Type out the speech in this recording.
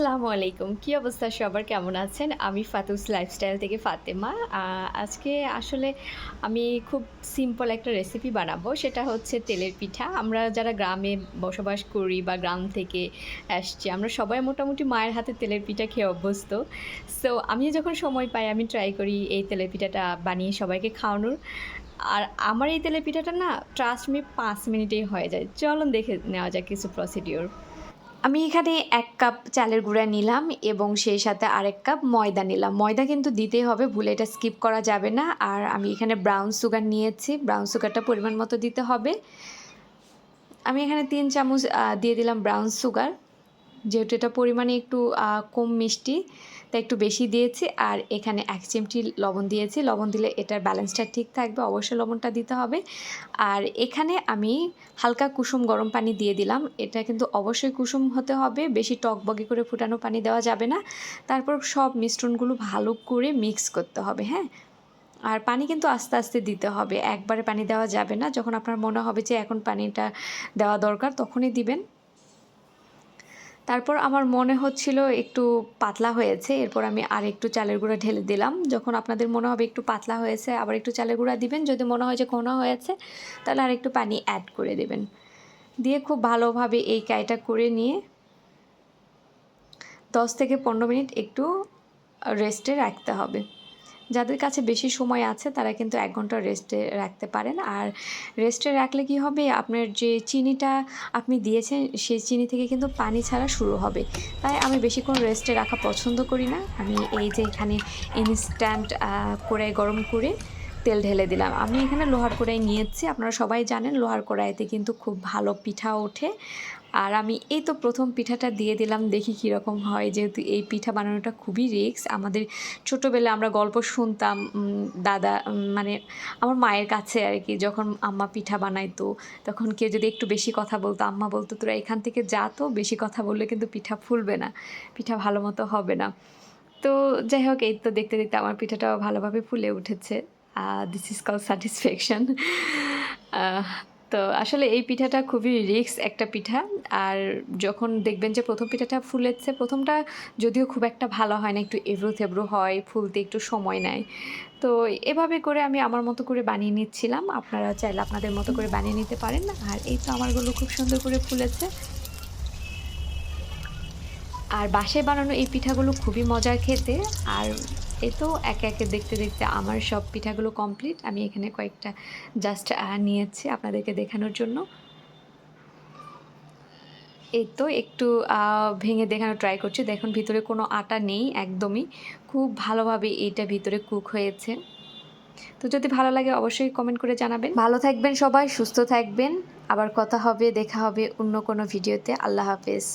আসসালামু আলাইকুম। কী অবস্থা? সবার কেমন আছেন? আমি ফাতুস লাইফস্টাইল থেকে ফাতেমা। আজকে আসলে আমি খুব সিম্পল একটা রেসিপি বানাবো। সেটা হচ্ছে তেলের পিঠা। আমরা যারা গ্রামে বসবাস করি বা গ্রাম থেকে আসছি, আমরা সবাই মোটামুটি মায়ের হাতে তেলের পিঠা খেয়ে অভ্যস্ত। সো আমি যখন সময় পাই, আমি ট্রাই করি এই তেলের পিঠাটা বানিয়ে সবাইকে খাওয়ানোর। আর আমার এই তেলের পিঠাটা না ট্রাস্ট মি পাঁচ মিনিটেই হয়ে যায়। চলুন দেখে নেওয়া যাক কিছু প্রসিডিওর আমি এখানে এক কাপ চালের গুঁড়া নিলাম এবং সেই সাথে আরেক কাপ ময়দা নিলাম। ময়দা কিন্তু দিতেই হবে, ভুলে এটা স্কিপ করা যাবে না। আর আমি এখানে ব্রাউন সুগার নিয়েছি। ব্রাউন সুগারটা পরিমাণ মতো দিতে হবে। আমি এখানে তিন চামচ দিয়ে দিলাম ব্রাউন সুগার যেহেতু এটা পরিমাণে একটু কম মিষ্টি, তাই একটু বেশি দিয়েছি। আর এখানে এক চিমটি লবণ দিয়েছি। লবণ দিলে এটার ব্যালেন্সটা ঠিক থাকবে, অবশ্যই লবণটা দিতে হবে। আর এখানে আমি হালকা কুসুম গরম পানি দিয়ে দিলাম। এটা কিন্তু অবশ্যই কুসুম হতে হবে, বেশি টকবগে করে ফুটানো পানি দেওয়া যাবে না। তারপর সব মিশ্রণগুলো ভালো করে মিক্স করতে হবে হ্যাঁ? আর পানি কিন্তু আস্তে আস্তে দিতে হবে। একবারে পানি দেওয়া যাবে না। যখন আপনার মনে হবে যে এখন পানিটা দেওয়া দরকার, তখনই দিবেন। তারপর আমার মনে হচ্ছিল একটু পাতলা হয়েছে, এরপর আমি আর একটু চালের গুঁড়া ঢেলে দিলাম। যখন আপনাদের মনে হবে একটু পাতলা হয়েছে, আবার একটু চালের গুঁড়া দিবেন, যদি মনে হয় যে ঘন হয়েছে, তাহলে আর একটু পানি অ্যাড করে দেবেন। দিয়ে খুব ভালোভাবে এই কাইটা করে নিয়ে দশ থেকে পনেরো মিনিট একটু রেস্টে রাখতে হবে। যাদের কাছে বেশি সময় আছে, তারা কিন্তু এক ঘণ্টা রেস্টে রাখতে পারেন। আর রেস্টে রাখলে কি হবে? আপনার যে চিনিটা আপনি দিয়েছেন, সেই চিনি থেকে কিন্তু পানি ছাড়া শুরু হবে। তাই আমি বেশিক্ষণ রেস্টে রাখা পছন্দ করি না। আমি এই যে এখানে ইনস্ট্যান্ট করে গরম করে তেল ঢেলে দিলাম। আমি এখানে লোহার কড়াই নিয়েছি। আপনারা সবাই জানেন লোহার কড়াইতে কিন্তু খুব ভালো পিঠা ওঠে। আর আমি এই তো প্রথম পিঠাটা দিয়ে দিলাম, দেখি কীরকম হয়। যেহেতু এই পিঠা বানানোটা খুবই রিস্ক। আমাদের ছোটোবেলায় আমরা গল্প শুনতাম দাদা মানে আমার মায়ের কাছে আর কি, যখন আম্মা পিঠা বানাইতো, তখন কেউ যদি একটু বেশি কথা বলতো, আম্মা বলতো, তোরা এখান থেকে যা তো, বেশি কথা বললে কিন্তু পিঠা ফুলবে না, পিঠা ভালো মতো হবে না। তো যাই হোক, এই তো দেখতে দেখতে আমার পিঠাটাও ভালোভাবে ফুলে উঠেছে। দিস ইজ কল স্যাটিসফ্যাকশন তো আসলে এই পিঠাটা খুবই রিক্স একটা পিঠা। আর যখন দেখবেন যে প্রথম পিঠাটা ফুলেছে, প্রথমটা যদিও খুব একটা ভালো হয় না, একটু এবড়ো থেবড়ো হয়, ফুলতে একটু সময় নেয়। তো এভাবে করে আমি আমার মতো করে বানিয়ে নিচ্ছিলাম। আপনারা চাইলে আপনাদের মতো করে বানিয়ে নিতে পারেন। না আর এই তো আমারগুলো খুব সুন্দর করে ফুলেছে। আর বাসায় বানানো এই পিঠাগুলো খুবই মজার খেতে। আর এই তো একে একে দেখতে দেখতে আমার সব পিঠাগুলো কমপ্লিট আমি এখানে কয়েকটা জাস্ট নিয়েছি আপনাদেরকে দেখানোর জন্য। এই তো একটু ভেঙে দেখানো ট্রাই করছি। দেখুন, ভিতরে কোনো আটা নেই একদমই। খুব ভালোভাবে এইটা ভিতরে কুক হয়েছে। তো যদি ভালো লাগে অবশ্যই কমেন্ট করে জানাবেন। ভালো থাকবেন সবাই, সুস্থ থাকবেন। আবার কথা হবে, দেখা হবে অন্য কোনো ভিডিওতে আল্লাহ হাফেজ।